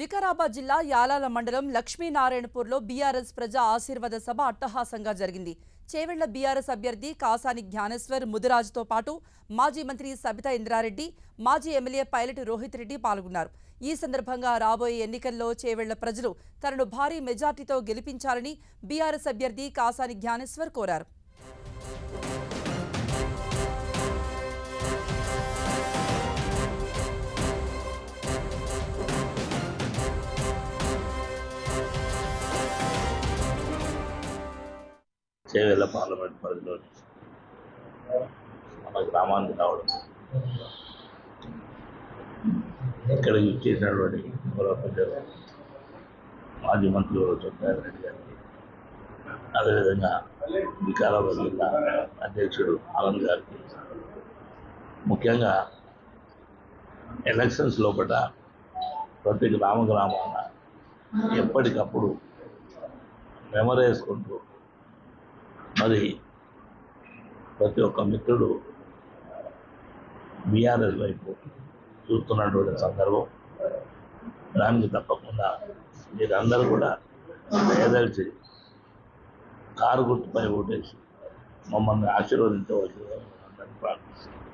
వికారాబాద్ జిల్లా యాలాల మండలం లక్ష్మీనారాయణపూర్లో బీఆర్ఎస్ ప్రజా ఆశీర్వాద సభ అట్టహాసంగా జరిగింది. చేవెళ్ళ బీఆర్ఎస్ అభ్యర్థి కాసాని జ్ఞానేశ్వర్ ముదిరాజుతో పాటు మాజీ మంత్రి సబితా ఇంద్రారెడ్డి మాజీ ఎమ్మెల్యే పైలట్ రోహిత్ రెడ్డి పాల్గొన్నారు. ఈ సందర్భంగా రాబోయే ఎన్నికల్లో చేవెళ్ళ ప్రజలు తనను భారీ మెజార్టీతో గెలిపించాలని బీఆర్ఎస్ అభ్యర్థి కాసాని జ్ఞానేశ్వర్ కోరారు. చేవేళ్ళ పార్లమెంట్ పరిధిలో మన గ్రామానికి రావడం. ఇక్కడికి చేసినటువంటి గౌరవ పెద్దలు మాజీ మంత్రి చొక్కాయ రెడ్డి గారికి అదేవిధంగా వికారాబాద్ జిల్లా అధ్యక్షుడు ఆనంద్ గారికి ముఖ్యంగా ఎలక్షన్స్ లోపల ప్రతి గ్రామ గ్రామాన ఎప్పటికప్పుడు మెమరేసుకుంటూ మరి ప్రతి ఒక్క మిత్రుడు బీఆర్ఎస్ వైపు చూస్తున్నటువంటి సందర్భం దానికి తప్పకుండా. మీరందరూ కూడా దయదలిచి కారు గుర్తుపై ఓటేసి మమ్మల్ని ఆశీర్వదించవలసిందని ప్రార్థిస్తున్నాను